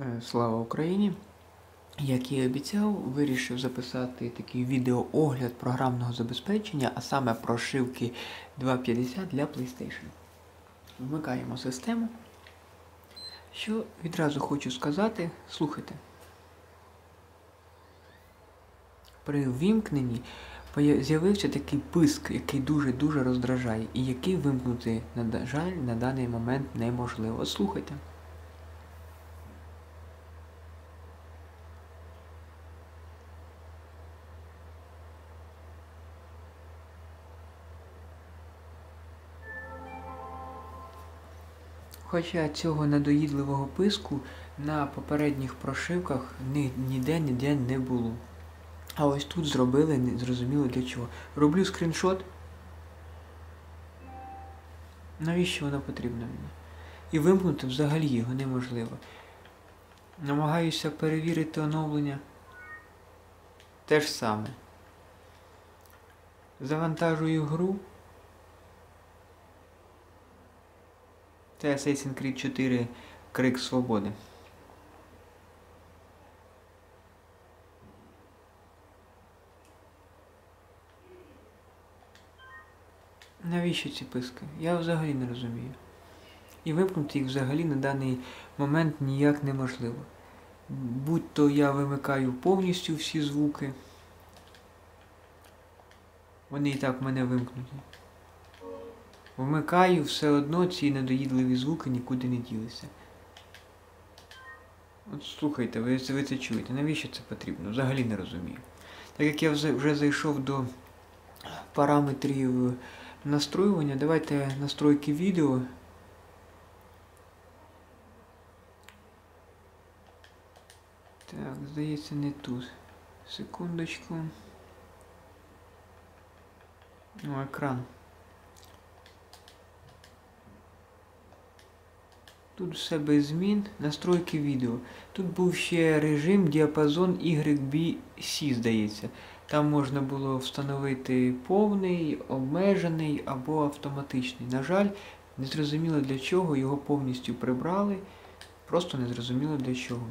Е, Слава Україні! Як і обіцяв, вирішив записати такий відеоогляд програмного забезпечення, а саме прошивки 2.50 для PlayStation. Вмикаємо систему. Що відразу хочу сказати, слухайте. При ввімкненні з'явився такий писк, який дуже-дуже роздражає, і який вимкнути, на жаль, на даний момент неможливо. Слухайте. Хоча цього надоїдливого писку на попередніх прошивках ні, ніде ніде не було. А ось тут зробили не зрозуміло для чого. Роблю скріншот. Навіщо воно потрібно мені? І вимкнути взагалі його неможливо. Намагаюся перевірити оновлення. Те ж саме. Завантажую гру. Це Assassin's Creed 4 Крик Свободи. Навіщо ці писки? Я взагалі не розумію. І вимкнути їх взагалі на даний момент ніяк неможливо. Будь-то я вимикаю повністю всі звуки. Вони і так в мене вимкнуті. Вмикаю, все одно ці недоїдливі звуки нікуди не ділися. От слухайте, ви, ви це чуєте, навіщо це потрібно? Взагалі не розумію. Так як я вже зайшов до параметрів настроювання, давайте настройки відео. Так, здається, не тут. Секундочку. Ну, екран. Тут все без змін. Настройки відео. Тут був ще режим діапазон YBC, здається. Там можна було встановити повний, обмежений або автоматичний. На жаль, не зрозуміло для чого його повністю прибрали. Просто не зрозуміло для чого.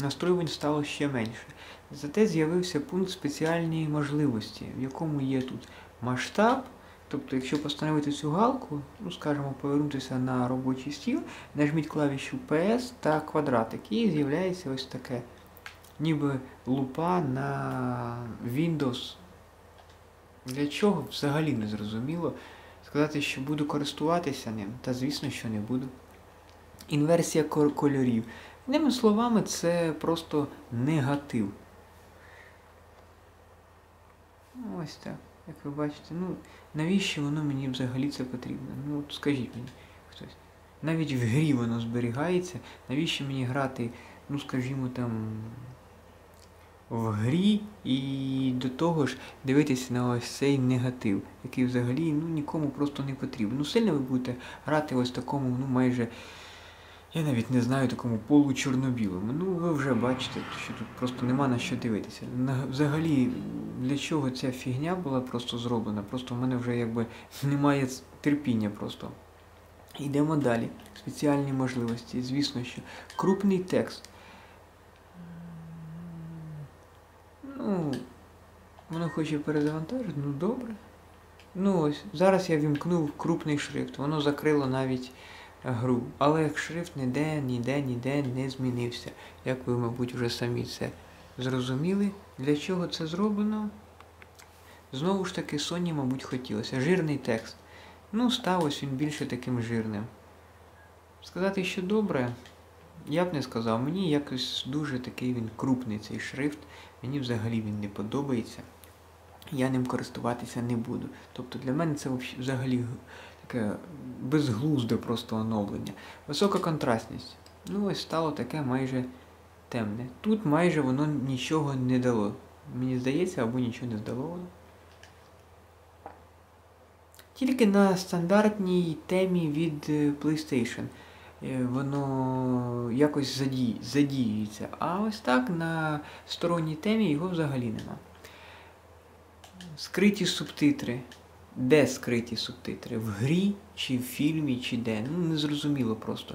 Настроювань стало ще менше. Зате з'явився пункт спеціальні можливості, в якому є тут масштаб. Тобто, якщо постановити цю галку, ну скажімо, повернутися на робочий стіл, нажміть клавішу PS та квадратик, і з'являється ось таке, ніби лупа на Windows. Для чого взагалі не зрозуміло. Сказати, що буду користуватися ним, та звісно, що не буду. Інверсія кольорів. Іними словами, це просто негатив. Ось так. Як ви бачите, ну навіщо воно мені взагалі це потрібно? Ну от скажіть мені хтось. Навіть в грі воно зберігається. Навіщо мені грати, ну скажімо там, в грі і до того ж дивитися на ось цей негатив, який взагалі ну, нікому просто не потрібен. Ну сильно ви будете грати ось такому, ну майже. Я навіть не знаю такому получорно-білому. Ну, ви вже бачите, що тут просто нема на що дивитися. Взагалі, для чого ця фігня була просто зроблена? Просто в мене вже якби немає терпіння просто. Йдемо далі. Спеціальні можливості. Звісно, що крупний текст. Ну, воно хоче перезавантажити, ну добре. Ну ось, зараз я вімкнув крупний шрифт, воно закрило навіть гру. Але шрифт ніде, ніде, ніде не змінився. Як ви, мабуть, вже самі це зрозуміли. Для чого це зроблено? Знову ж таки, Sony, мабуть, хотілося. Жирний текст. Ну, став ось він більше таким жирним. Сказати, що добре, я б не сказав. Мені якось дуже такий він крупний цей шрифт. Мені взагалі він не подобається. Я ним користуватися не буду. Тобто для мене це взагалі- таке безглузде просто оновлення. Висока контрастність. Ну ось стало таке майже темне. Тут майже воно нічого не дало. Мені здається, або нічого не здало. Тільки на стандартній темі від е, PlayStation е, воно якось задій, задіюється. А ось так на сторонній темі його взагалі нема. Скриті субтитри. Де скриті субтитри? В грі, чи в фільмі, чи де? Ну, незрозуміло просто.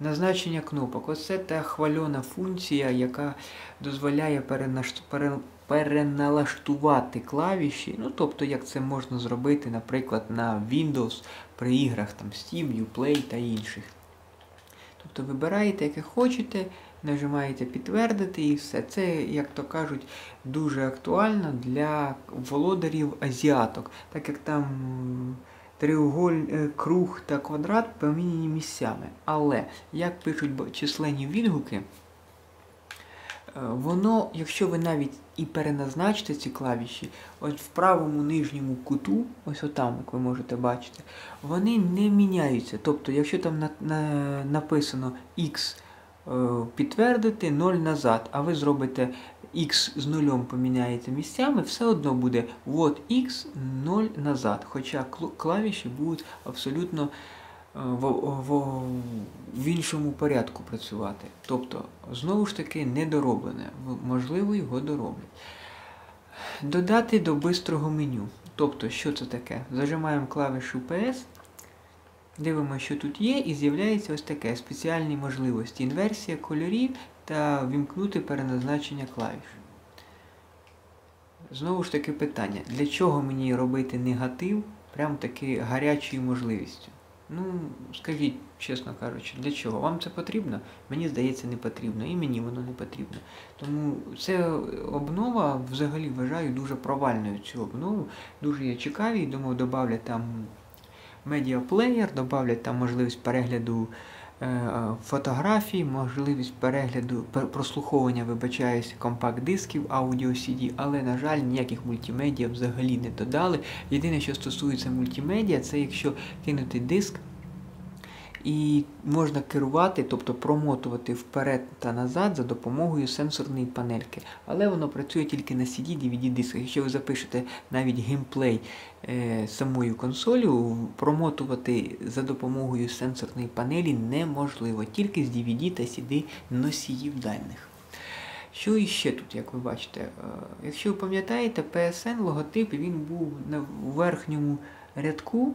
Назначення кнопок. Оце та хвальона функція, яка дозволяє перенаш... пере... переналаштувати клавіші. Ну, тобто, як це можна зробити, наприклад, на Windows при іграх там Steam, Uplay та інших. Тобто вибираєте, яке хочете, нажимаєте підтвердити і все. Це, як то кажуть, дуже актуально для володарів азіаток, так як там треуголь, е, круг та квадрат поміняні місцями. Але, як пишуть численні відгуки, е, воно, якщо ви навіть і переназначите ці клавіші, ось в правому нижньому куту, ось отам, як ви можете бачити, вони не міняються. Тобто, якщо там на, на, написано X підтвердити 0 назад, а ви зробите X з нулем поміняєте місцями, все одно буде вот X 0 назад. Хоча клавіші будуть абсолютно е, в, в, в іншому порядку працювати. Тобто, знову ж таки, недороблене. Можливо, його дороблять. Додати до бистрого меню. Тобто, що це таке? Зажимаємо клавішу PS, дивимося, що тут є, і з'являється ось таке спеціальні можливості. Інверсія кольорів та вімкнути переназначення клавіш. Знову ж таки питання, для чого мені робити негатив прям таки гарячою можливістю? Ну, скажіть, чесно кажучи, для чого? Вам це потрібно? Мені здається, не потрібно, і мені воно не потрібно. Тому це обнова взагалі вважаю дуже провальною цю обнову. Дуже я цікавий, думаю, додавлять там медіаплеєр, додавлять там можливість перегляду. Е, фотографій, можливість перегляду, прослуховування, вибачаюсь, компакт-дисків, аудіо CD, але, на жаль, ніяких мультимедіа взагалі не додали. Єдине, що стосується мультимедіа, це якщо кинути диск. І можна керувати, тобто промотувати вперед та назад за допомогою сенсорної панельки. Але воно працює тільки на CD, DVD дисках. Якщо ви запишете навіть геймплей е, самою консолю, промотувати за допомогою сенсорної панелі неможливо, тільки з DVD та CD носіїв дальних. Що іще тут, як ви бачите? Е, якщо ви пам'ятаєте, PSN логотип він був на верхньому рядку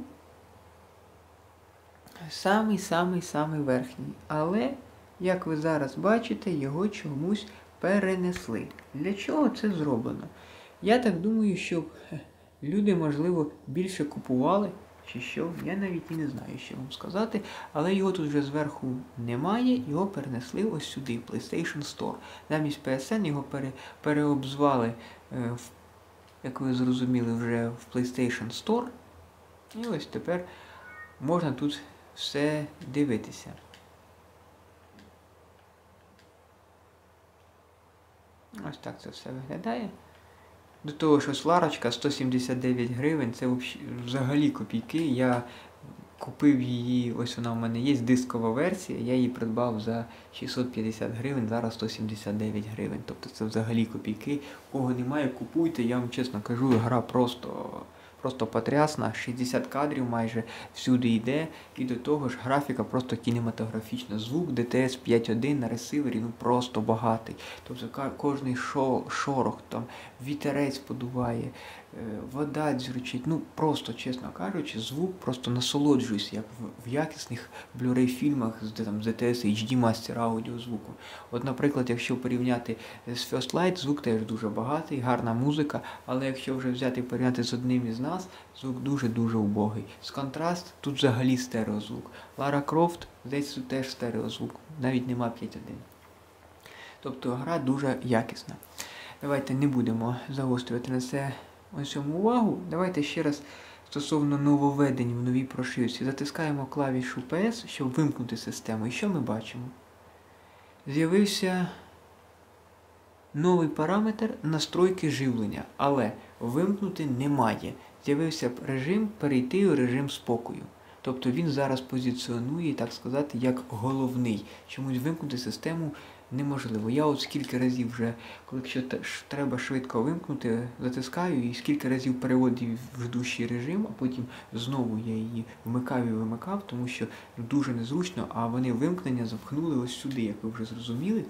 самий-самий-самий верхній. Але, як ви зараз бачите, його чомусь перенесли. Для чого це зроблено? Я так думаю, що люди, можливо, більше купували, чи що, я навіть і не знаю, що вам сказати, але його тут вже зверху немає, його перенесли ось сюди, в PlayStation Store. Замість PSN його пере, переобзвали, е, як ви зрозуміли, вже в PlayStation Store. І ось тепер можна тут все дивитися. Ось так це все виглядає. До того, що сварочка 179 гривень, це взагалі копійки. Я купив її, ось вона в мене є дискова версія, я її придбав за 650 гривень, зараз 179 гривень. Тобто це взагалі копійки. Кого немає, купуйте, я вам чесно кажу, гра просто просто потрясна, 60 кадрів майже всюди йде. І до того ж графіка просто кінематографічна. Звук DTS 5.1 на ресивері ну просто багатий. Тобто кожний шорох, там вітерець подуває, вода дзюрчить. Ну просто, чесно кажучи, звук просто насолоджуюся, як в, якісних Blu-ray фільмах з там, ZTS HD Master аудіозвуку. От, наприклад, якщо порівняти з First Light, звук теж дуже багатий, гарна музика, але якщо вже взяти і порівняти з одним із нас, звук дуже-дуже убогий. З контраст тут взагалі стереозвук. Лара Крофт, здається, тут теж стереозвук, навіть нема 5.1. Тобто гра дуже якісна. Давайте не будемо загострювати на це ось цьому увагу. Давайте ще раз стосовно нововведень в новій прошивці. Затискаємо клавішу PS, щоб вимкнути систему. І що ми бачимо? З'явився новий параметр настройки живлення, але вимкнути немає. З'явився режим перейти у режим спокою. Тобто він зараз позиціонує, так сказати, як головний. Чомусь вимкнути систему неможливо. Я от скільки разів вже, коли треба швидко вимкнути, затискаю і скільки разів переводив в ждущий режим, а потім знову я її вмикав і вимикав, тому що дуже незручно, а вони вимкнення запхнули ось сюди, як ви вже зрозуміли.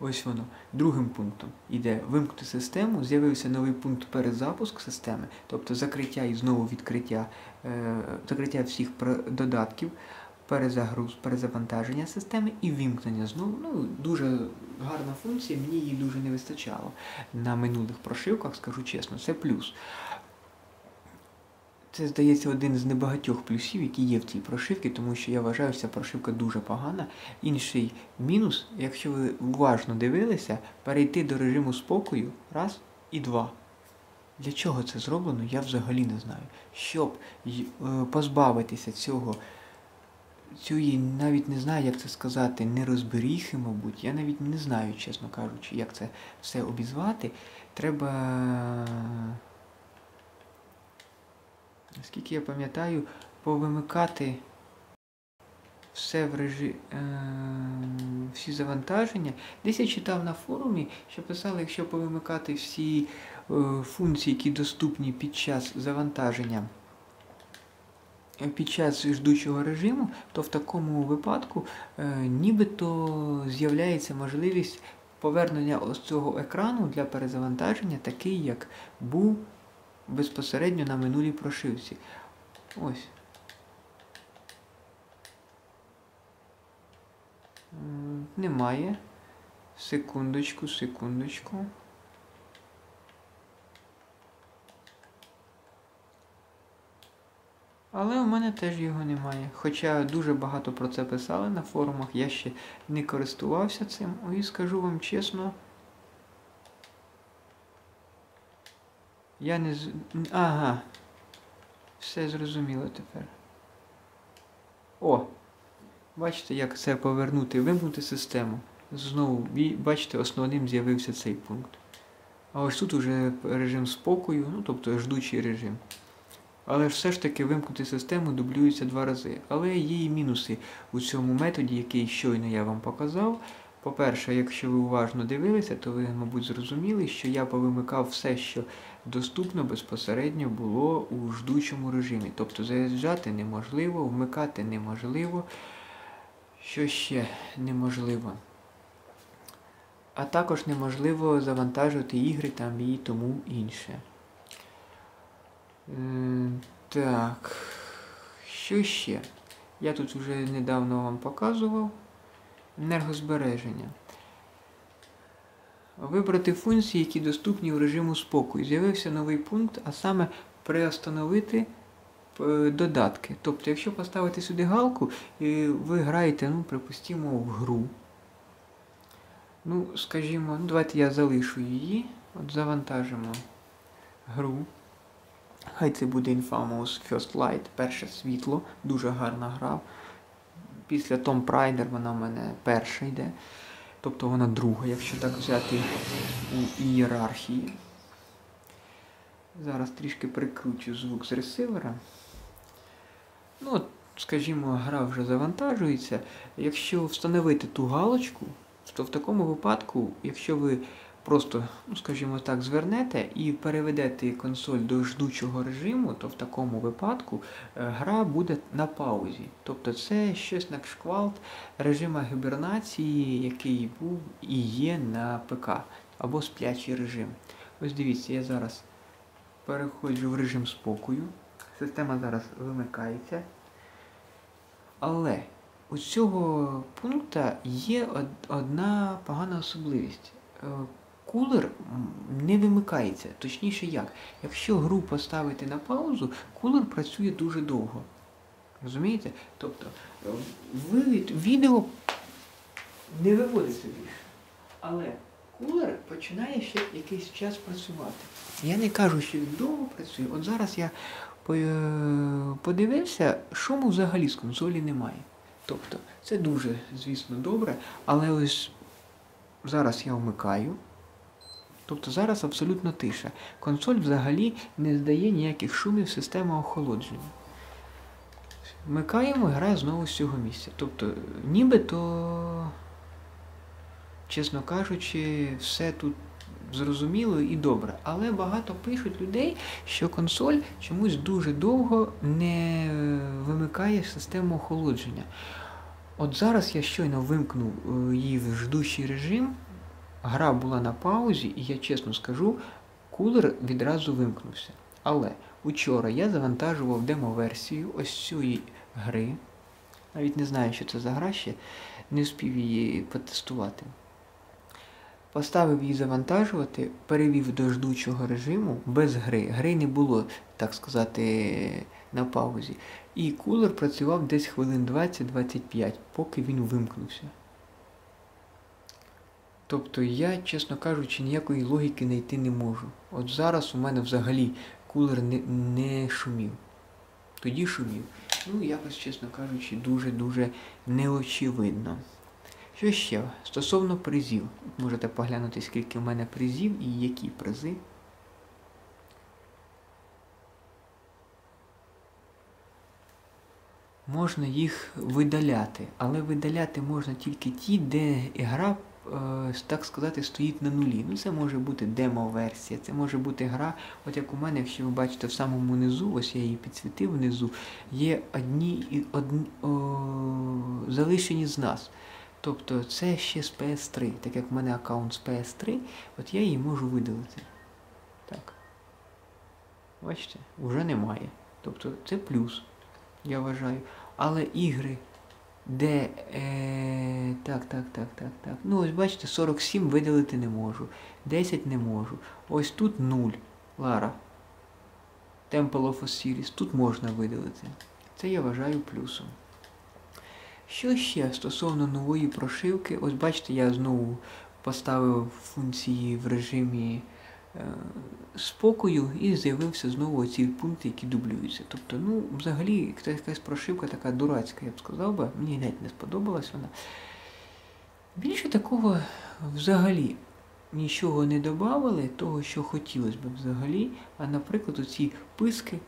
Ось воно. Другим пунктом іде вимкнути систему, з'явився новий пункт перезапуск системи, тобто закриття і знову відкриття, закриття всіх додатків. перезагруз, перезавантаження системи і вімкнення знову. Ну, дуже гарна функція, мені її дуже не вистачало. На минулих прошивках, скажу чесно, це плюс. Це, здається, один з небагатьох плюсів, які є в цій прошивці, тому що я вважаю, що ця прошивка дуже погана. Інший мінус, якщо ви уважно дивилися, перейти до режиму спокою раз і два. Для чого це зроблено, я взагалі не знаю. Щоб позбавитися цього, цієї, навіть не знаю, як це сказати, нерозберіхи, мабуть. Я навіть не знаю, чесно кажучи, як це все обізвати. Треба. Наскільки я пам'ятаю, повимикати все в режимі е, всі завантаження. Десь я читав на форумі, що писали, якщо повимикати всі е, функції, які доступні під час завантаження. Е, під час ждучого режиму, то в такому випадку е, нібито з'являється можливість повернення ось цього екрану для перезавантаження, такий, як був безпосередньо на минулій прошивці. Ось. Немає. Секундочку, секундочку. Але у мене теж його немає. Хоча дуже багато про це писали на форумах, я ще не користувався цим. І скажу вам чесно. Я не з... Ага. Все зрозуміло тепер. О! Бачите, як це повернути, вимкнути систему. Знову, бачите, основним з'явився цей пункт. А ось тут уже режим спокою, ну тобто ждучий режим. Але все ж таки вимкнути систему дублюється два рази. Але є і мінуси у цьому методі, який щойно я вам показав. По-перше, якщо ви уважно дивилися, то ви, мабуть, зрозуміли, що я повимикав все, що доступно безпосередньо було у ждучому режимі. Тобто заїжджати неможливо, вмикати неможливо. Що ще неможливо? А також неможливо завантажувати ігри там і тому інше. Так, що ще? Я тут вже недавно вам показував енергозбереження. Вибрати функції, які доступні в режиму спокою. З'явився новий пункт, а саме приостановити е, додатки. Тобто, якщо поставити сюди галку, ви граєте, ну, припустимо, в гру. Ну, скажімо, ну, давайте я залишу її. От завантажимо гру. Хай це буде Infamous First Light, перше світло, дуже гарна гра. Після Tom Prider вона в мене перша йде. Тобто вона друга, якщо так взяти у ієрархії. Зараз трішки прикручу звук з ресивера. Ну, скажімо, гра вже завантажується. Якщо встановити ту галочку, то в такому випадку, якщо ви просто, ну скажімо так, звернете і переведете консоль до ждучого режиму, то в такому випадку е, гра буде на паузі. Тобто це щось на кшквалт режима гібернації, який був і є на ПК, або сплячий режим. Ось дивіться, я зараз переходжу в режим спокою. Система зараз вимикається. Але у цього пункту є одна погана особливість. Е, кулер не вимикається. Точніше як? Якщо гру поставити на паузу, кулер працює дуже довго. Розумієте? Тобто вивід відео не виводиться більше. Але кулер починає ще якийсь час працювати. Я не кажу, що він довго працює. От зараз я подивився, шуму взагалі з консолі немає. Тобто це дуже, звісно, добре, але ось зараз я вмикаю. Тобто зараз абсолютно тиша. Консоль взагалі не здає ніяких шумів система охолодження. Вмикаємо і грає знову з цього місця. Тобто, нібито, чесно кажучи, все тут зрозуміло і добре. Але багато пишуть людей, що консоль чомусь дуже довго не вимикає систему охолодження. От зараз я щойно вимкнув е, її в ждущий режим. Гра була на паузі, і я чесно скажу, кулер відразу вимкнувся. Але учора я завантажував демо-версію ось цієї гри. Навіть не знаю, що це за гра ще, не встиг її потестувати. Поставив її завантажувати, перевів до ждучого режиму без гри. Гри не було, так сказати, на паузі. І кулер працював десь хвилин 20-25, поки він вимкнувся. Тобто я, чесно кажучи, ніякої логіки знайти не можу. От зараз у мене взагалі кулер не, не шумів. Тоді шумів. Ну, якось, чесно кажучи, дуже-дуже неочевидно. Що ще? Стосовно призів. Можете поглянути, скільки в мене призів і які призи. Можна їх видаляти, але видаляти можна тільки ті, де гра, так сказати, стоїть на нулі. Ну, це може бути демо-версія, це може бути гра, от як у мене, якщо ви бачите в самому низу, ось я її підсвітив внизу, є одні, одні о, залишені з нас. Тобто це ще з PS3. Так як в мене аккаунт з PS3, от я її можу видалити. Так. Бачите, вже немає. Тобто це плюс, я вважаю. Але ігри, де. Е, Так, так, так, так, так. Ну, ось бачите, 47 видалити не можу. 10 не можу. Ось тут 0. Лара. Temple of Osiris. Тут можна видалити. Це я вважаю плюсом. Що ще стосовно нової прошивки, ось бачите, я знову поставив функції в режимі спокою і з'явився знову ці пункти, які дублюються. Тобто, ну, взагалі, якась прошивка така дурацька, я б сказав би, мені навіть не сподобалась вона. Більше такого взагалі нічого не додавали, того, що хотілося б взагалі, а наприклад, оці писки,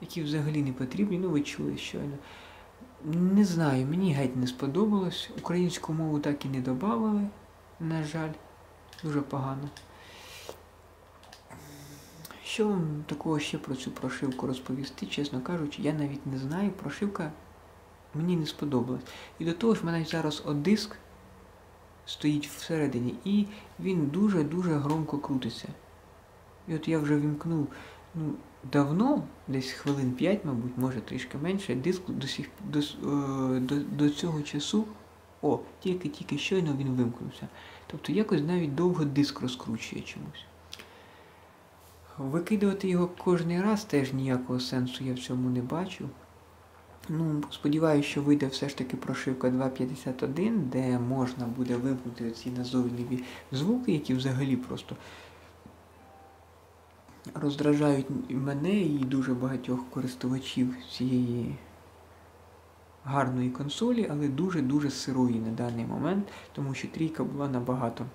які взагалі не потрібні, ну ви чули щойно. Не знаю, мені геть не сподобалось. Українську мову так і не додавали, на жаль, дуже погано. Що вам такого ще про цю прошивку розповісти, чесно кажучи, я навіть не знаю. Прошивка мені не сподобалась. І до того ж, в мене зараз диск стоїть всередині, і він дуже-дуже громко крутиться. І от я вже вімкнув ну, давно, десь хвилин 5, мабуть, може трішки менше, диск до сих, до, до, до цього часу, о, тільки-тільки щойно він вимкнувся. Тобто якось навіть довго диск розкручує чомусь. Викидувати його кожен раз теж ніякого сенсу я в цьому не бачу. Ну, Сподіваюся, що вийде все ж таки прошивка 2.51, де можна буде вимкнути ці назойливі звуки, які взагалі просто роздражають мене і дуже багатьох користувачів цієї гарної консолі, але дуже-дуже сирої на даний момент, тому що трійка була набагато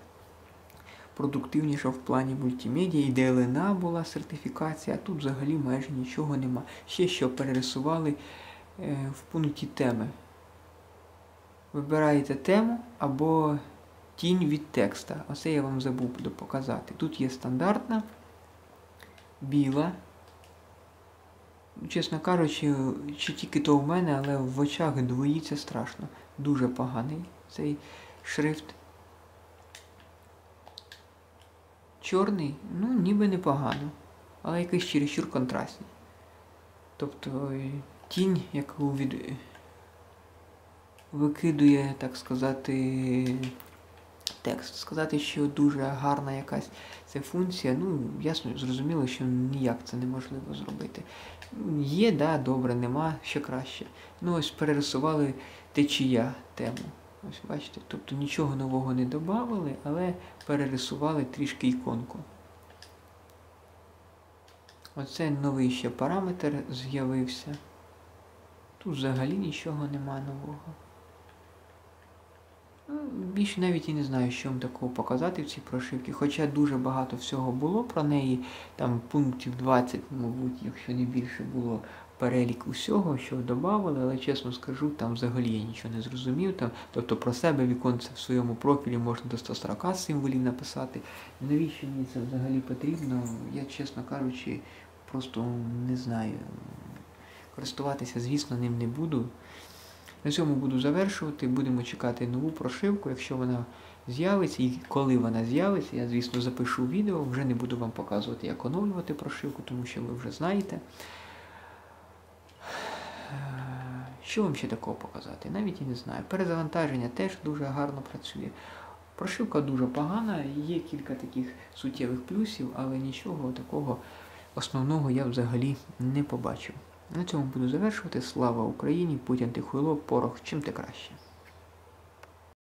продуктивніша в плані мультимедіа, і DLNA була сертифікація, а тут взагалі майже нічого нема. Ще що перерисували е, в пункті теми. Вибираєте тему або тінь від текста. Оце я вам забув показати. Тут є стандартна біла. Чесно кажучи, чи тільки то в мене, але в очах двоїться страшно. Дуже поганий цей шрифт. Чорний, ну, ніби непогано, але якийсь чересчур контрастний. Тобто тінь, яку від... викидує, так сказати, текст. Сказати, що дуже гарна якась ця функція, ну, ясно, зрозуміло, що ніяк це неможливо зробити. Є, да, добре, нема, ще краще. Ну, ось перерисували течія тему. Ось бачите, тобто нічого нового не додавали, але перерисували трішки іконку. Оце новий ще параметр з'явився. Тут взагалі нічого нема нового. Ну, Більше навіть і не знаю, що вам такого показати в цій прошивці. Хоча дуже багато всього було про неї, там пунктів 20, мабуть, якщо не більше було перелік усього, що додавали, але чесно скажу, там взагалі я нічого не зрозумів. Там, Тобто про себе віконце в своєму профілі можна до 140 символів написати. Навіщо мені це взагалі потрібно? Я, чесно кажучи, просто не знаю. Користуватися, звісно, ним не буду. На цьому буду завершувати, будемо чекати нову прошивку, якщо вона з'явиться і коли вона з'явиться, я, звісно, запишу відео, вже не буду вам показувати, як оновлювати прошивку, тому що ви вже знаєте. Що вам ще такого показати? Навіть і не знаю. Перезавантаження теж дуже гарно працює. Прошивка дуже погана, є кілька таких суттєвих плюсів, але нічого такого основного я взагалі не побачив. На цьому буду завершувати. Слава Україні! Путін Тихойло, порох, чим ти краще.